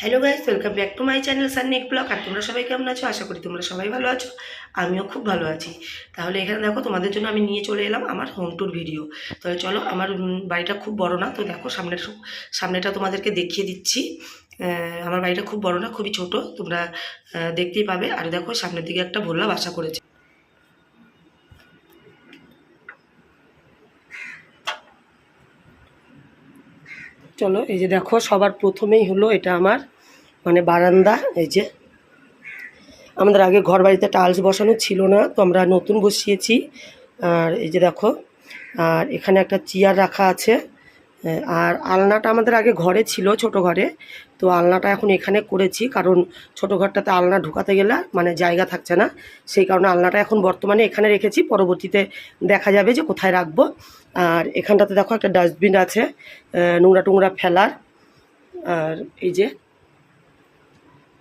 Hello guys welcome back to my channel Sannik blog আর তোমরা সবাই কেমন আছো? আশা করি তোমরা সবাই ভালো আছো। আমিও খুব ভালো আছি। তাহলে এখানে দেখো, তোমাদের জন্য আমি নিয়ে চলে এলাম আমার হোম ট্যুর ভিডিও তাহলে চলো, আমার বাড়িটা খুব বড় না। তো দেখো সামনের সামনেটা তোমাদেরকে দেখিয়ে দিচ্ছি। আমার বাড়িটা খুব বড় না, খুবই ছোট। তোমরা দেখতেই পাবে। আর দেখো, সামনের দিকে একটা ভোল্লা বাসা করেছে। চলো, এই যে দেখো, সবার প্রথমেই হলো এটা আমার মানে বারান্দা, এই যে। আমাদের আগে ঘর বাড়িতে টালস বসানো ছিল না, তো আমরা নতুন বসিয়েছি। আর এই যে দেখো, আর এখানে একটা চেয়ার রাখা আছে। আর আলনাটা আমাদের আগে ঘরে ছিল, ছোট ঘরে। তো আলনাটা এখন এখানে করেছি, কারণ ছোট ঘরটাতে আলনা ঢুকাতে গেলে মানে জায়গা থাকছে না। সেই কারণে আলনাটা এখন বর্তমানে এখানে রেখেছি, পরবর্তীতে দেখা যাবে যে কোথায় রাখব। আর এখানটাতে দেখো একটা ডাস্টবিন আছে নোংরা টোংরা ফেলার। আর এই যে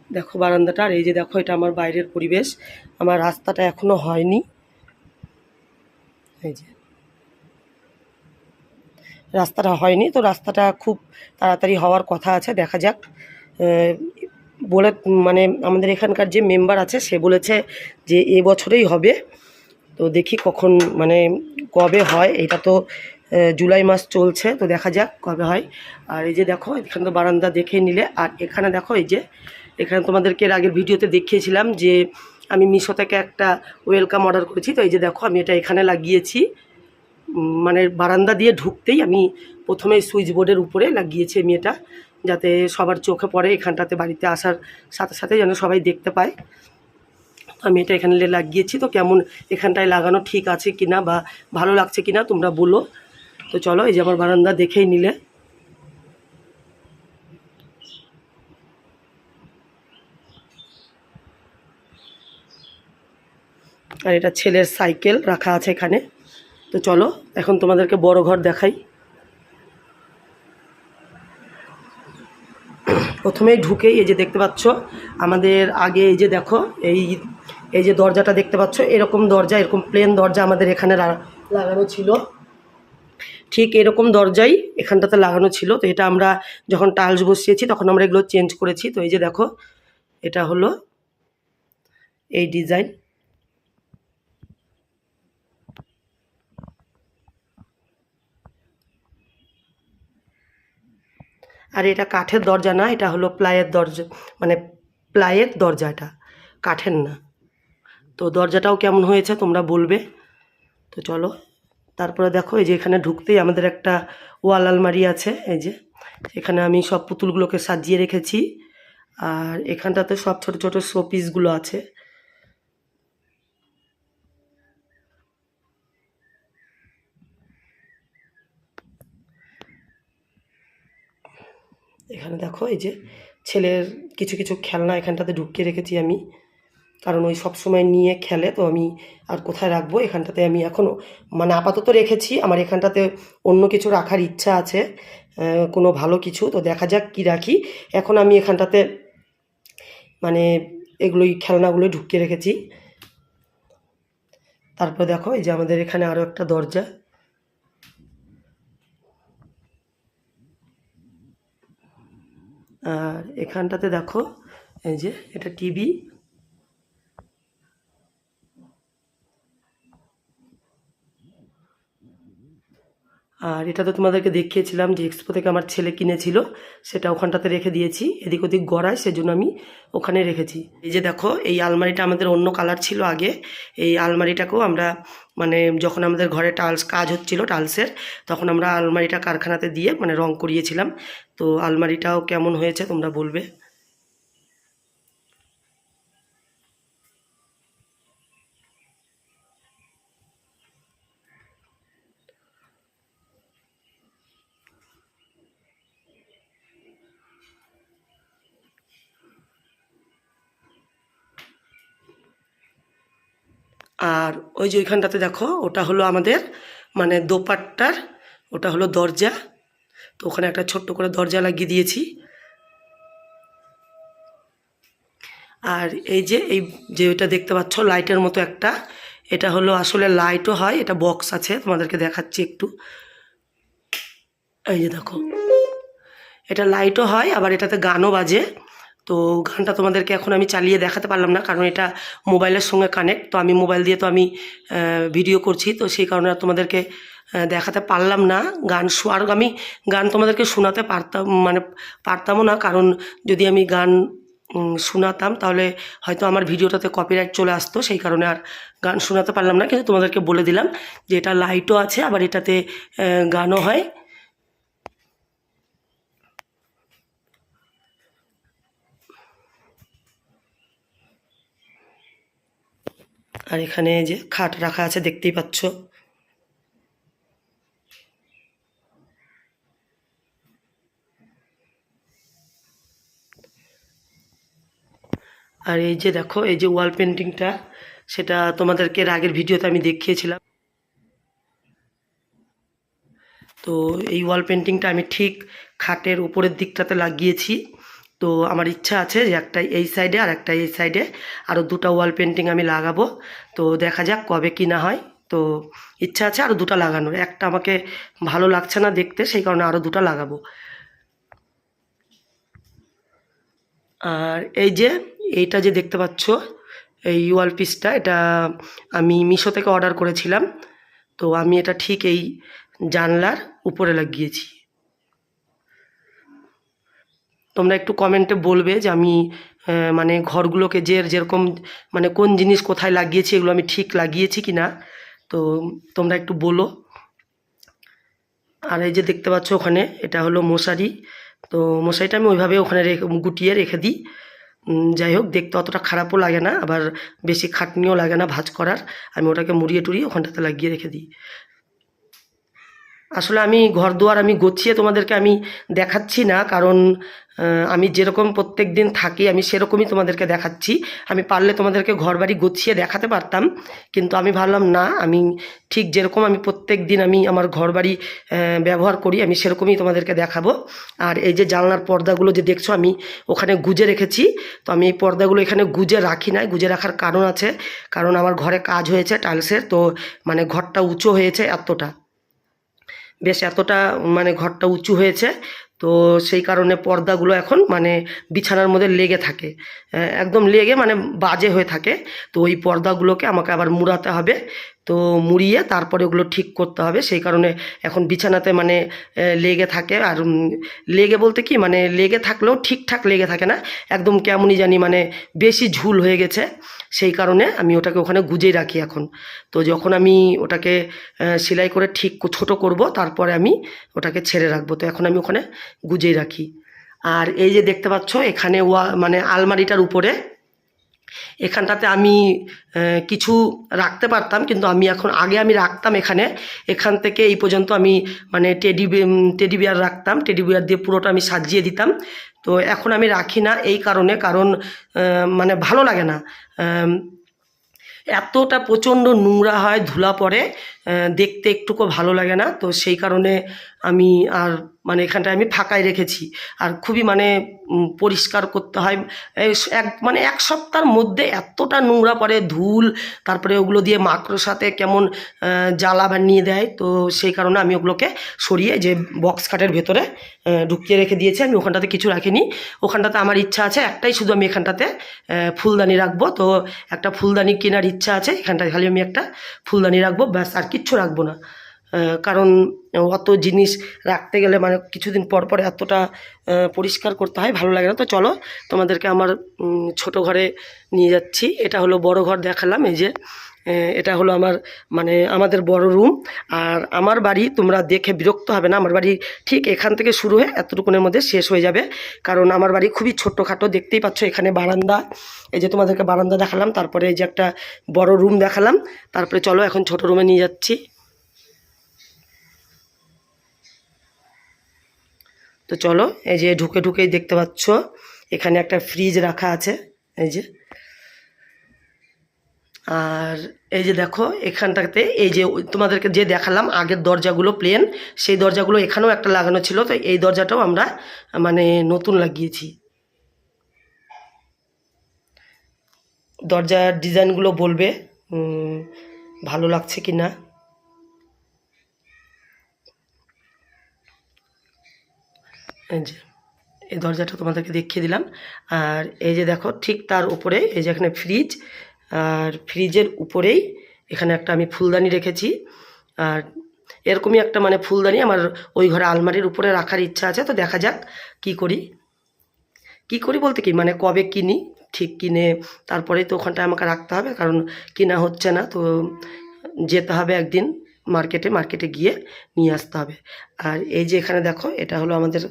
দেখো বারান্দাটা, আর এই যে দেখো এটা আমার বাইরের পরিবেশ। আমার রাস্তাটা এখনও হয়নি। এই যে রাস্তাটা হয়নি, তো রাস্তাটা খুব তাড়াতাড়ি হওয়ার কথা আছে, দেখা যাক। বলে মানে আমাদের এখানকার যে মেম্বার আছে, সে বলেছে যে এ বছরেই হবে। তো দেখি কখন মানে কবে হয়, এটা তো জুলাই মাস চলছে, তো দেখা যাক কবে হয়। আর এই যে দেখো, এখানে তো বারান্দা দেখে নিলে, আর এখানে দেখো এই যে, এখানে তোমাদেরকে আগের ভিডিওতে দেখিয়েছিলাম যে, আমি মিশো থেকে একটা ওয়েলকাম অর্ডার করেছি, তো এই যে দেখো, আমি এটা এখানে লাগিয়েছি। মানে বারান্দা দিয়ে ঢুকতেই আমি প্রথমে সুইচ বোর্ডের উপরে লাগিয়েছি আমি এটা যাতে সবার চোখে পড়ে এখানটাতে বাড়িতে আসার সাথে সাথে যেন সবাই দেখতে পায়। আমি এটা এখানে লাগিয়েছি। তো কেমন এখানটায় লাগানো ঠিক আছে কিনা বা ভালো লাগছে কিনা তোমরা বলো। তো চলো, এই যে আমার বারান্দা দেখেই নিলে। আর এটা ছেলের সাইকেল রাখা আছে এখানে। তো চলো, এখন তোমাদেরকে বড় ঘর দেখাই। প্রথমেই ঢুকেই এই যে দেখতে পাচ্ছ, আমাদের আগে এই যে দেখো, এই এই যে দরজাটা দেখতে পাচ্ছ, এরকম দরজা, এরকম প্লেন দরজা আমাদের এখানে লাগানো ছিল। ঠিক এরকম দরজাই এখানটাতে লাগানো ছিল। তো এটা আমরা যখন টাইলস বসিয়েছি, তখন আমরা এগুলো চেঞ্জ করেছি। তো এই যে দেখো, এটা হলো এই ডিজাইন আর এটা কাঠের দরজা না, এটা হলো প্লাইয়ের দরজা মানে প্লাইয়ের দরজা এটা, কাঠের না। তো দরজাটাও কেমন হয়েছে তোমরা বলবে। তো চলো, তারপরে দেখো এই যে এখানে ঢুকতেই আমাদের একটা ওয়াল আলমারি আছে, এই যে। এখানে আমি সব পুতুলগুলোকে সাজিয়ে রেখেছি, আর এখানটাতে সব ছোট ছোট শো পিসগুলো আছে। এখানে দেখো, এই যে ছেলের কিছু কিছু খেলনা এখানটাতে ঢুকিয়ে রেখেছি আমি। কারণ ওই সব সময় নিয়ে খেলে, তো আমি আর কোথায় রাখব? এখানটাতে আমি এখনও মানে আপাতত রেখেছি। আমার এখানটাতে অন্য কিছু রাখার ইচ্ছা আছে কোনো ভালো কিছু। তো দেখা যাক কি রাখি। এখন আমি এখানটাতে মানে এগুলোই খেলনাগুলোই ঢুকিয়ে রেখেছি। তারপর দেখো, এই যে আমাদের এখানে আরও একটা দরজা। আর এখানটাতে দেখো এই যে এটা টিভি আর এটা তো তোমাদেরকে দেখিয়েছিলাম যে এক্সপো থেকে আমার ছেলে কিনেছিল, সেটা ওখানটাতে রেখে দিয়েছি। এদিক ওদিক গড়ায় সেজন্য আমি ওখানে রেখেছি। এই যে দেখো, এই আলমারিটা আমাদের অন্য কালার ছিল আগে। এই আলমারিটাকেও আমরা মানে যখন আমাদের ঘরে টালস কাজ হচ্ছিল টালসের তখন আমরা আলমারিটা কারখানাতে দিয়ে মানে রং করিয়েছিলাম। তো আলমারিটাও কেমন হয়েছে তোমরা বলবে? আর ওই যে ওইখানটাতে দেখো, ওটা হলো আমাদের মানে দোপাট্টার, ওটা হলো দরজা। তো ওখানে একটা ছোট্ট করে দরজা লাগিয়ে দিয়েছি। আর এই যে এই যে ওইটা দেখতে পাচ্ছ, লাইটের মতো একটা। এটা হলো আসলে লাইটও হয়, এটা বক্স আছে, তোমাদেরকে দেখাচ্ছি একটু। এই যে দেখো, এটা লাইটও হয়, আবার এটাতে গানও বাজে। তো গানটা তোমাদেরকে এখন আমি চালিয়ে দেখাতে পারলাম না, কারণ এটা মোবাইলের সঙ্গে কানেক্ট তো আমি মোবাইল দিয়ে তো আমি ভিডিও করছি, তো সেই কারণে তোমাদেরকে দেখাতে পারলাম না গান আর আমি গান তোমাদেরকে শোনাতে পারতাম মানে পারতামও না, কারণ যদি আমি গান শোনাতাম তাহলে হয়তো আমার ভিডিওটাতে কপিরাইট চলে আসতো, সেই কারণে আর গান শোনাতে পারলাম না, কিন্তু তোমাদেরকে বলে দিলাম যে এটা লাইটও আছে, আবার এটাতে গানও হয়। আর এখানে যে খাট রাখা আছে, দেখতেই পাচ্ছ। আর এই যে দেখো, এই যে ওয়াল পেন্টিংটা সেটা তোমাদেরকে আগের ভিডিওতে আমি দেখিয়েছিলাম। তো এই ওয়াল পেন্টিংটা আমি ঠিক খাটের উপরের দিকটাতে লাগিয়েছি। তো আমার ইচ্ছা আছে যে একটা এই সাইডে আর একটা এই সাইডে আরও দুটো ওয়াল পেন্টিং আমি লাগাবো। তো দেখা যাক কবে কি না হয়। তো ইচ্ছা আছে আরও দুটো লাগানোর। একটা আমাকে ভালো লাগছে না দেখতে, সেই কারণে আরও দুটো লাগাবো। আর এই যে, এইটা যে দেখতে পাচ্ছ, এই ওয়াল পিসটা এটা আমি মিশো থেকে অর্ডার করেছিলাম। তো আমি এটা ঠিক এই জানলার উপরে লাগিয়েছি। তোমরা একটু কমেন্টে বলবে যে আমি মানে ঘরগুলোকে যে যেরকম মানে কোন জিনিস কোথায় লাগিয়েছি, এগুলো আমি ঠিক লাগিয়েছি কি না তো তোমরা একটু বলো। আর এই যে দেখতে পাচ্ছ ওখানে, এটা হলো মশারি। তো মশারিটা আমি ওইভাবে ওখানে রেখে, গুটিয়ে রেখে দিই। যাই হোক, দেখতে অতটা খারাপও লাগে না, আবার বেশি খাটনিও লাগে না ভাঁজ করার। আমি ওটাকে মুড়িয়ে টুড়িয়ে ওখানটাতে লাগিয়ে রেখে দিই। আসলে আমি ঘর দুয়ার আমি গুছিয়ে তোমাদেরকে আমি দেখাচ্ছি না, কারণ আমি যেরকম প্রত্যেক দিন থাকি, আমি সেরকমই তোমাদেরকে দেখাচ্ছি। আমি পারলে তোমাদেরকে ঘর বাড়ি গুছিয়ে দেখাতে পারতাম, কিন্তু আমি ভাবলাম না, আমি ঠিক যেরকম আমি প্রত্যেক দিন আমি আমার ঘর বাড়ি ব্যবহার করি, আমি সেরকমই তোমাদেরকে দেখাবো। আর এই যে জানলার পর্দাগুলো যে দেখছ, আমি ওখানে গুজে রেখেছি। তো আমি এই পর্দাগুলো এখানে গুজে রাখি না গুজে রাখার কারণ আছে, কারণ আমার ঘরে কাজ হয়েছে টাইলসের, তো মানে ঘরটা উঁচু হয়েছে এতটা। বেশ এতটা মানে ঘরটা উঁচু হয়েছে। তো সেই কারণে পর্দাগুলো এখন মানে বিছানার মধ্যে লেগে থাকে। একদম লেগে মানে বাজে হয়ে থাকে। তো ওই পর্দাগুলোকে আমাকে আবার মুড়াতে হবে। তো মুড়িয়ে তারপরে ওগুলো ঠিক করতে হবে। সেই কারণে এখন বিছানাতে মানে লেগে থাকে। আর লেগে বলতে কি মানে লেগে থাকলেও ঠিকঠাক লেগে থাকে না। একদম কেমনই জানি মানে বেশি ঝুল হয়ে গেছে। সেই কারণে আমি ওটাকে ওখানে গুজেই রাখি এখন। তো যখন আমি ওটাকে সেলাই করে ঠিক ছোট করব, তারপরে আমি ওটাকে ছেড়ে রাখব। তো এখন আমি ওখানে গুজেই রাখি। আর এই যে দেখতে পাচ্ছ, এখানে ওয়া মানে আলমারিটার উপরে এখানটাতে আমি কিছু রাখতে পারতাম, কিন্তু আমি এখন, আগে আমি রাখতাম এখানে। এখান থেকে এই পর্যন্ত আমি মানে টেডি টেডি বিয়ার রাখতাম। টেডি বিয়ার দিয়ে পুরোটা আমি সাজিয়ে দিতাম। তো এখন আমি রাখি না এই কারণে, কারণ মানে ভালো লাগে না। এতটা প্রচণ্ড নোংরা হয়, ধুলা পড়ে দেখতে একটুকু ভালো লাগে না। তো সেই কারণে আমি আর মানে এখানটায় আমি ফাঁকাই রেখেছি। আর খুবই মানে পরিষ্কার করতে হয়। এক মানে এক সপ্তাহের মধ্যে এতটা নোংরা পড়ে, ধুল, তারপরে ওগুলো দিয়ে মাকড়োর সাথে কেমন জ্বালা বানিয়ে দেয়। তো সেই কারণে আমি ওগুলোকে সরিয়ে যে বক্স কাটের ভেতরে ঢুকিয়ে রেখে দিয়েছি। আমি ওখানটাতে কিছু রাখিনি। ওখানটাতে আমার ইচ্ছা আছে, একটাই শুধু আমি এখানটাতে ফুলদানি রাখব। তো একটা ফুলদানি কেনার ইচ্ছা আছে, এখানটায় খালি আমি একটা ফুলদানি রাখব। ব্যাস, আর কিচ্ছু রাখব না। কারণ অত জিনিস রাখতে গেলে মানে কিছুদিন পর পর এতটা পরিষ্কার করতে হয়, ভালো লাগে না। তো চলো, তোমাদেরকে আমার ছোট ঘরে নিয়ে যাচ্ছি। এটা হলো বড় ঘর দেখালাম, এই যে এটা হলো আমার মানে আমাদের বড় রুম। আর আমার বাড়ি তোমরা দেখে বিরক্ত হবে না, আমার বাড়ি ঠিক এখান থেকে শুরু হয়ে এতটুকুনের মধ্যে শেষ হয়ে যাবে। কারণ আমার বাড়ি খুবই ছোট্টখাটো, দেখতেই পাচ্ছ এখানে বারান্দা। এই যে তোমাদেরকে বারান্দা দেখালাম, তারপরে এই যে একটা বড় রুম দেখালাম। তারপরে চলো এখন ছোট রুমে নিয়ে যাচ্ছি। তো চলো, এই যে ঢুকে ঢুকেই দেখতে পাচ্ছ, এখানে একটা ফ্রিজ রাখা আছে, এই যে। আর এই যে দেখো, এখানটাতে এই যে তোমাদেরকে যে দেখালাম, আগের দরজাগুলো প্লেন সেই দরজাগুলো এখানেও একটা লাগানো ছিল, তো এই দরজাটাও আমরা মানে নতুন লাগিয়েছি। দরজার ডিজাইনগুলো বলবে ভালো লাগছে কি না এই যে, এই দরজাটা তোমাদেরকে দেখিয়ে দিলাম। আর এই যে দেখো, ঠিক তার উপরে, এই যে এখানে ফ্রিজ আর ফ্রিজের উপরেই এখানে একটা আমি ফুলদানি রেখেছি। আর এরকমই একটা মানে ফুলদানি আমার ওই ঘরে আলমারির উপরে রাখার ইচ্ছা আছে, তো দেখা যাক কি করি। কি করি বলতে কি? মানে কবে কিনি, ঠিক কিনে, তারপরে তো ওখানটায় আমাকে রাখতে হবে, কারণ কিনা হচ্ছে না, তো যেতে হবে একদিন মার্কেটে মার্কেটে গিয়ে নিয়ে আসতে হবে। আর এই যে এখানে দেখো, এটা হলো আমাদের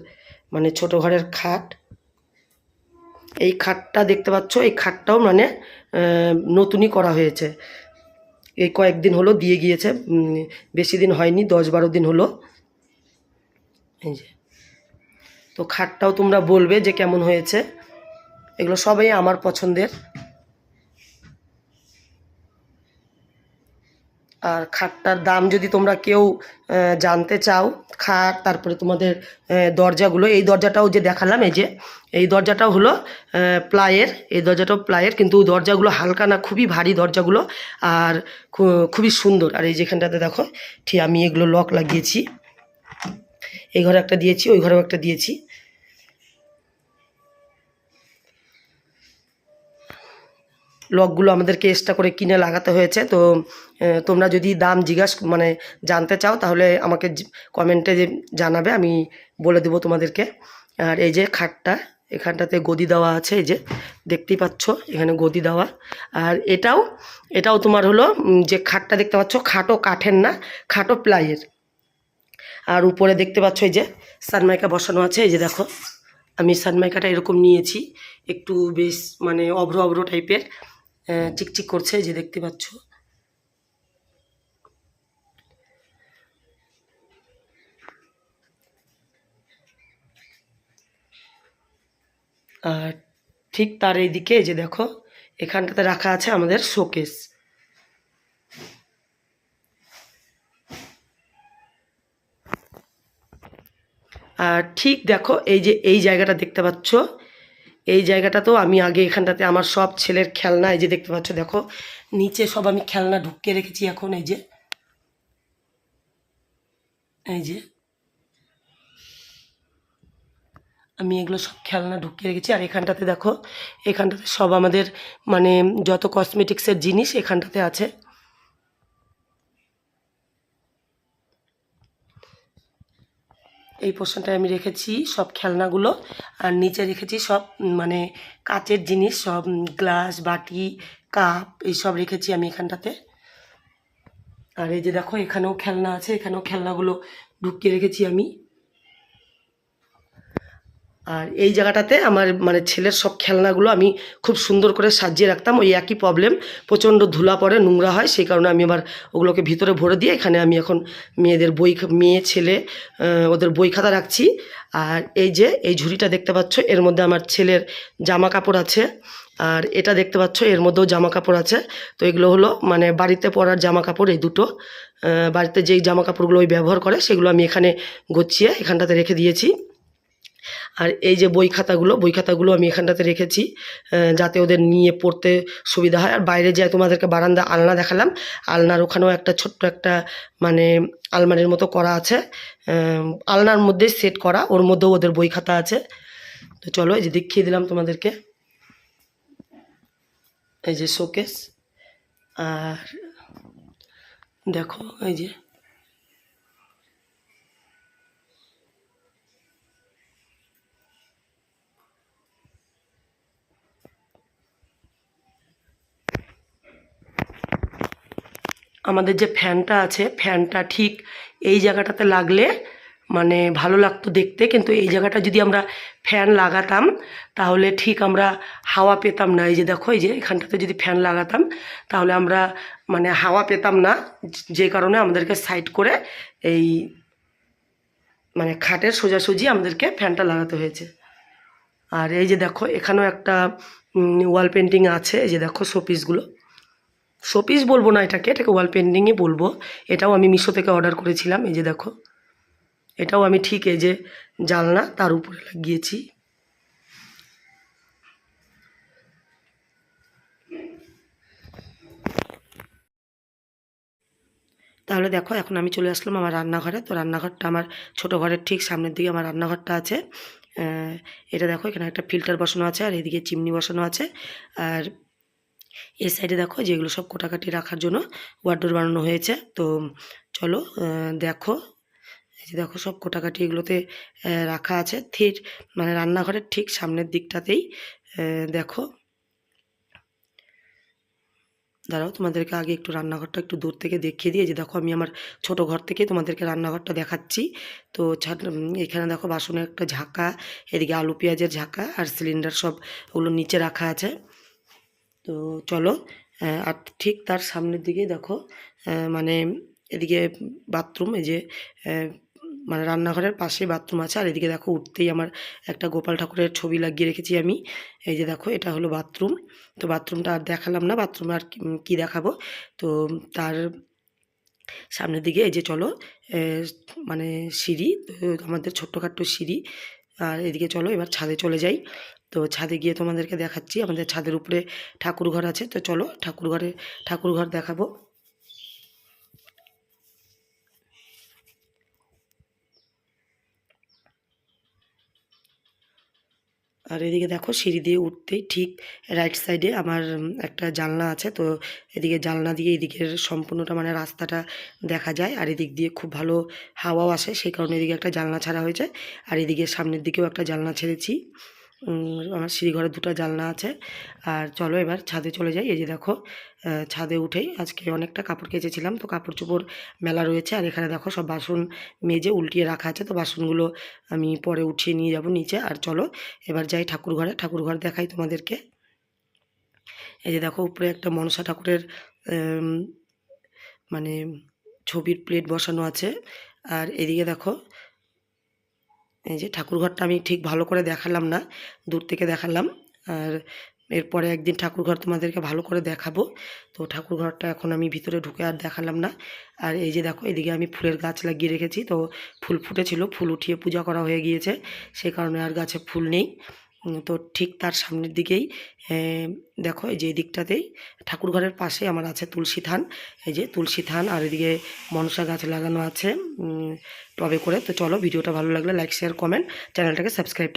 মানে ছোট ঘরের খাট। এই খাটটা দেখতে পাচ্ছ, এই খাটটাও মানে নতুনই করা হয়েছে। এই কয়েকদিন হলো দিয়ে গিয়েছে বেশি দিন হয়নি, দশ বারো দিন হলো। এই যে। তো খাটটাও তোমরা বলবে যে কেমন হয়েছে। এগুলো সবাই আমার পছন্দের। আর খাটটার দাম যদি তোমরা কেউ জানতে চাও খাট তারপরে তোমাদের দরজাগুলো এই দরজাটাও যে দেখালাম এই যে এই দরজাটাও হলো আহ, প্লাইয়ের এই দরজাটাও প্লাইয়ের কিন্তু দরজাগুলো হালকা না খুবই ভারী দরজাগুলো আর খুবই সুন্দর। আর এই যেখানটাতে দেখো ঠিক আমি এগুলো লক লাগিয়েছি। এই ঘরে একটা দিয়েছি ওই ঘরেও একটা দিয়েছি। লকগুলো আমাদেরকে এক্সট্রা করে কিনে লাগাতে হয়েছে। তো তোমরা যদি দাম জিজ্ঞাসা মানে জানতে চাও, তাহলে আমাকে কমেন্টে জানাবে, আমি বলে দেবো তোমাদেরকে। আর এই যে খাটটা, এখানটাতে গদি দেওয়া আছে, এই যে দেখতেই পাচ্ছ, এখানে গদি দেওয়া। আর এটাও এটাও তোমার হলো যে খাটটা দেখতে পাচ্ছ খাটো কাঠের না খাটো প্লাইয়ের। আর উপরে দেখতে পাচ্ছ, এই যে সানমাইকা বসানো আছে, এই যে দেখো, আমি সানমাইকাটা এরকম নিয়েছি, একটু বেশ মানে অভ্র অভ্র টাইপের চিকচিক করছে যে দেখতে পাচ্ছ। আর ঠিক তার এইদিকে, এই যে দেখো, এখানটাতে রাখা আছে আমাদের শোকেস। আর ঠিক দেখো, এই যে এই জায়গাটা দেখতে পাচ্ছ এই জায়গাটাতেও আমি আগে এখানটাতে আমার সব ছেলের খেলনা, এই যে দেখতে পাচ্ছ, দেখো, নিচে সব আমি খেলনা ঢুকিয়ে রেখেছি এখন, এই যে। এই যে। আমি এগুলো সব খেলনা ঢুকিয়ে রেখেছি, আর এখানটাতে দেখো, এখানটাতে সব আমাদের মানে যত কসমেটিক্সের জিনিস এখানটাতে আছে। এই পোর্শনটায় আমি রেখেছি সব খেলনাগুলো। আর নিচে রেখেছি সব মানে কাচের জিনিস, সব গ্লাস, বাটি, কাপ, এইসব রেখেছি আমি এখানটাতে। আর এই যে দেখো, এখানেও খেলনা আছে, এখানেও খেলনাগুলো ঢুকিয়ে রেখেছি আমি। আর এই জায়গাটাতে আমার মানে ছেলের সব খেলনাগুলো আমি খুব সুন্দর করে সাজিয়ে রাখতাম, ওই একই প্রবলেম প্রচণ্ড ধুলা পড়ে, নোংরা হয়, সেই কারণে আমি আবার ওগুলোকে ভিতরে ভরে দিয়ে এখানে আমি এখন মেয়েদের বই মেয়ে, ছেলে ওদের বই খাতা রাখছি। আর এই যে, এই ঝুড়িটা দেখতে পাচ্ছ, এর মধ্যে আমার ছেলের জামা কাপড় আছে। আর এটা দেখতে পাচ্ছ, এর মধ্যেও জামা কাপড় আছে। তো এগুলো হলো মানে বাড়িতে পরার জামা কাপড় এই দুটো। বাড়িতে যেই জামা কাপড়গুলো ওই ব্যবহার করে, সেগুলো আমি এখানে গুছিয়ে এখানটাতে রেখে দিয়েছি। আর এই যে বই খাতাগুলো বই খাতাগুলো আমি এখানটাতে রেখেছি যাতে ওদের নিয়ে পড়তে সুবিধা হয়। আর বাইরে যে তোমাদেরকে বারান্দা, আলনা দেখালাম, আলনার ওখানেও একটা ছোট্ট একটা মানে আলমারির মতো করা আছে। আলনার মধ্যে সেট করা, ওর মধ্যেও ওদের বই খাতা আছে। তো চলো, এই যে দেখিয়ে দিলাম তোমাদেরকে। এই যে শোকেস আর দেখো, এই যে আমাদের যে ফ্যানটা আছে, ফ্যানটা ঠিক এই জায়গাটাতে লাগলে মানে ভালো লাগতো দেখতে। কিন্তু এই জায়গাটা যদি আমরা ফ্যান লাগাতাম, তাহলে ঠিক আমরা হাওয়া পেতাম না। এই যে দেখো, এই যে এখানটাতে যদি ফ্যান লাগাতাম, তাহলে আমরা মানে হাওয়া পেতাম না, যে কারণে আমাদেরকে সাইড করে এই মানে খাটের সোজাসুজি আমাদেরকে ফ্যানটা লাগাতে হয়েছে। আর এই যে দেখো, এখানেও একটা ওয়াল পেন্টিং আছে, এই যে দেখো শোপিসগুলো শোপিস বলব না এটাকে এটাকে ওয়াল পেন্টিংই বলব। এটাও আমি মিশো থেকে অর্ডার করেছিলাম, এই যে দেখো। এটাও আমি ঠিক এই যে জানলা তার উপরে লাগিয়েছি। তাহলে দেখো, এখন আমি চলে আসলাম আমার রান্নাঘরে। তো রান্নাঘরটা আমার ছোটো ঘরের ঠিক সামনের দিকে আমার রান্নাঘরটা আছে। এটা দেখো, এখানে একটা ফিল্টার বসানো আছে, আর এদিকে চিমনি বসানো আছে। আর এই সাইডে দেখো যেগুলো সব কোটাকাটি রাখার জন্য ওয়ার্ডোর বানানো হয়েছে। তো, চলো দেখো। এই যে দেখো সব কোটাকাটি এগুলোতে রাখা আছে। ঠিক মানে রান্নাঘরের ঠিক সামনের দিকটাতেই দেখো। দাঁড়াও, তোমাদেরকে আগে একটু রান্নাঘরটা একটু দূর থেকে দেখিয়ে দিয়ে যে দেখো, আমি আমার ছোট ঘর থেকে তোমাদেরকে রান্নাঘরটা দেখাচ্ছি। তো এখানে দেখো বাসনের একটা ঝাঁকা, এদিকে আলু পেঁয়াজের ঝাঁকা আর সিলিন্ডার সব ওগুলো নিচে রাখা আছে। তো চলো আর ঠিক তার সামনের দিকেই দেখো মানে এদিকে বাথরুম, এই যে মানে রান্নাঘরের পাশে বাথরুম আছে, আর এদিকে দেখো উঠতেই আমার একটা গোপাল ঠাকুরের ছবি লাগিয়ে রেখেছি আমি। এই যে দেখো, এটা হলো বাথরুম। তো বাথরুমটা আর দেখালাম না, বাথরুমে আর কি- দেখাবো। তো তার সামনের দিকে, এই যে চলো মানে সিঁড়ি আমাদের ছোট্টখাট্ট সিঁড়ি। আর এদিকে চলো, এবার ছাদে চলে যাই। তো ছাদে গিয়ে তোমাদেরকে দেখাচ্ছি। আমাদের ছাদের উপরে ঠাকুর ঘর আছে। তো চলো ঠাকুর ঘরে ঠাকুর ঘর দেখাবো। আর এদিকে দেখো সিঁড়ি দিয়ে উঠতেই ঠিক রাইট সাইডে আমার একটা জানলা আছে। তো এদিকে জানলা দিয়ে এদিকের সম্পূর্ণটা মানে রাস্তাটা দেখা যায়। আর এদিক দিয়ে খুব ভালো হাওয়াও আসে। সেই কারণে এদিকে একটা জানলা ছাড়া হয়েছে। আর এদিকে সামনের দিকেও একটা জানলা ছেড়েছি। আমার সিঁড়িঘরে দুটো জানলা আছে। আর চলো এবার ছাদে চলে যাই। এই যে দেখো ছাদে উঠেই আজকে অনেকটা কাপড় কেচেছিলাম। তো কাপড় চোপড় মেলা রয়েছে। আর এখানে দেখো, সব বাসন মেজে উল্টিয়ে রাখা আছে। তো বাসনগুলো আমি পরে উঠিয়ে নিয়ে যাব নিচে। আর চলো, এবার যাই ঠাকুর ঘরে। ঠাকুর ঘর দেখাই তোমাদেরকে। এই যে দেখো, উপরে একটা মনসা ঠাকুরের মানে ছবির প্লেট বসানো আছে। আর এদিকে দেখো এই যে ঠাকুরঘরটা আমি ঠিক ভালো করে দেখালাম না, দূর থেকে দেখালাম। আর এরপরে একদিন ঠাকুরঘর তোমাদেরকে ভালো করে দেখাবো। তো ঠাকুরঘরটা এখন আমি ভিতরে ঢুকে আর দেখালাম না। আর এই যে দেখো, এদিকে আমি ফুলের গাছ লাগিয়ে রেখেছি। তো ফুল ফুটেছিল, ফুল উঠিয়ে পূজা করা হয়ে গিয়েছে। সেই কারণে আর গাছে ফুল নেই। তো ঠিক তার সামনের দিকেই দেখো এই যে দিকটাতেই, ঠাকুরঘরের পাশে আমার আছে তুলসী থান এই যে তুলসী থান আর এদিকে মনসা গাছ লাগানো আছে টবে করে। তো চলো ভিডিওটা ভালো লাগলে লাইক শেয়ার কমেন্ট চ্যানেলটাকে সাবস্ক্রাইব